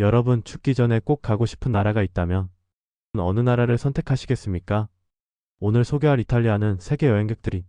여러분 죽기 전에 꼭 가고 싶은 나라가 있다면 어느 나라를 선택하시겠습니까? 오늘 소개할 이탈리아는 세계 여행객들이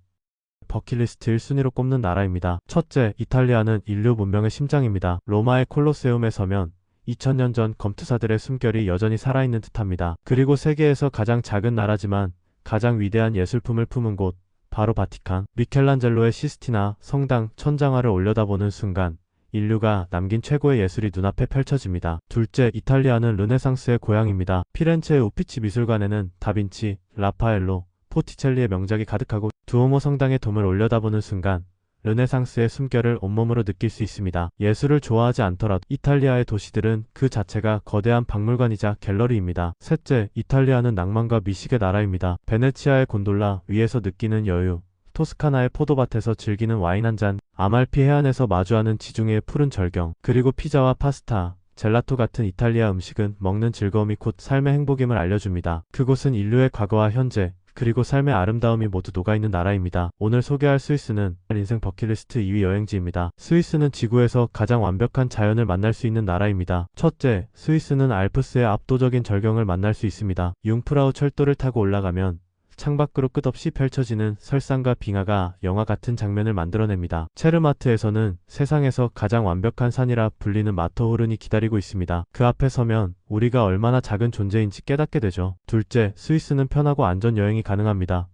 버킷리스트 1순위로 꼽는 나라입니다. 첫째, 이탈리아는 인류 문명의 심장입니다. 로마의 콜로세움에 서면 2000년 전 검투사들의 숨결이 여전히 살아있는 듯합니다. 그리고 세계에서 가장 작은 나라지만 가장 위대한 예술품을 품은 곳, 바로 바티칸. 미켈란젤로의 시스티나 성당 천장화를 올려다보는 순간 인류가 남긴 최고의 예술이 눈앞에 펼쳐집니다. 둘째, 이탈리아는 르네상스의 고향입니다. 피렌체의 우피치 미술관에는 다빈치, 라파엘로, 포티첼리의 명작이 가득하고 두오모 성당의 돔을 올려다보는 순간 르네상스의 숨결을 온몸으로 느낄 수 있습니다. 예술을 좋아하지 않더라도 이탈리아의 도시들은 그 자체가 거대한 박물관이자 갤러리입니다. 셋째, 이탈리아는 낭만과 미식의 나라입니다. 베네치아의 곤돌라 위에서 느끼는 여유, 토스카나의 포도밭에서 즐기는 와인 한 잔, 아말피 해안에서 마주하는 지중해의 푸른 절경, 그리고 피자와 파스타, 젤라토 같은 이탈리아 음식은 먹는 즐거움이 곧 삶의 행복임을 알려줍니다. 그곳은 인류의 과거와 현재, 그리고 삶의 아름다움이 모두 녹아있는 나라입니다. 오늘 소개할 스위스는 인생 버킷리스트 2위 여행지입니다. 스위스는 지구에서 가장 완벽한 자연을 만날 수 있는 나라입니다. 첫째, 스위스는 알프스의 압도적인 절경을 만날 수 있습니다. 융프라우 철도를 타고 올라가면 창밖으로 끝없이 펼쳐지는 설상과 빙하가 영화 같은 장면을 만들어냅니다. 체르마트에서는 세상에서 가장 완벽한 산이라 불리는 마터호른이 기다리고 있습니다. 그 앞에 서면 우리가 얼마나 작은 존재인지 깨닫게 되죠. 둘째, 스위스는 편하고 안전 여행이 가능합니다.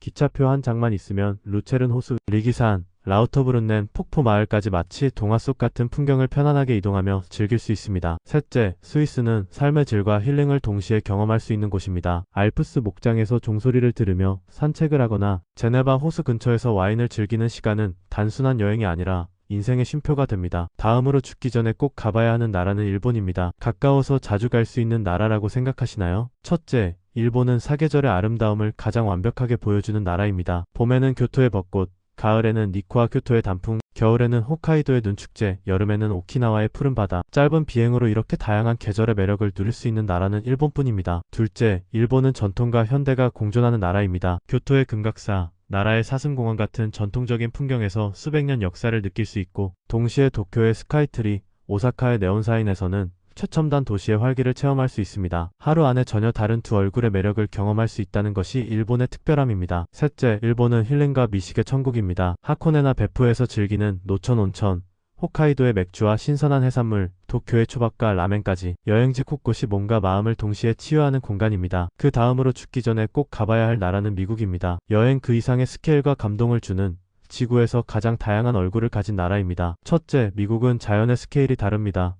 기차표 한 장만 있으면 루체른 호수, 리기산, 라우터브룬넨 폭포 마을까지 마치 동화 속 같은 풍경을 편안하게 이동하며 즐길 수 있습니다. 셋째, 스위스는 삶의 질과 힐링을 동시에 경험할 수 있는 곳입니다. 알프스 목장에서 종소리를 들으며 산책을 하거나 제네바 호수 근처에서 와인을 즐기는 시간은 단순한 여행이 아니라 인생의 쉼표가 됩니다. 다음으로 죽기 전에 꼭 가봐야 하는 나라는 일본입니다. 가까워서 자주 갈 수 있는 나라라고 생각하시나요? 첫째, 일본은 사계절의 아름다움을 가장 완벽하게 보여주는 나라입니다. 봄에는 교토의 벚꽃, 가을에는 니코와 교토의 단풍, 겨울에는 홋카이도의 눈축제, 여름에는 오키나와의 푸른 바다. 짧은 비행으로 이렇게 다양한 계절의 매력을 누릴 수 있는 나라는 일본뿐입니다. 둘째, 일본은 전통과 현대가 공존하는 나라입니다. 교토의 금각사, 나라의 사슴공원 같은 전통적인 풍경에서 수백 년 역사를 느낄 수 있고, 동시에 도쿄의 스카이트리, 오사카의 네온사인에서는 최첨단 도시의 활기를 체험할 수 있습니다. 하루 안에 전혀 다른 두 얼굴의 매력을 경험할 수 있다는 것이 일본의 특별함입니다. 셋째, 일본은 힐링과 미식의 천국입니다. 하코네나 베푸에서 즐기는 노천 온천, 홋카이도의 맥주와 신선한 해산물, 도쿄의 초밥과 라멘까지 여행지 곳곳이 몸과 마음을 동시에 치유하는 공간입니다. 그 다음으로 죽기 전에 꼭 가봐야 할 나라는 미국입니다. 여행 그 이상의 스케일과 감동을 주는 지구에서 가장 다양한 얼굴을 가진 나라입니다. 첫째, 미국은 자연의 스케일이 다릅니다.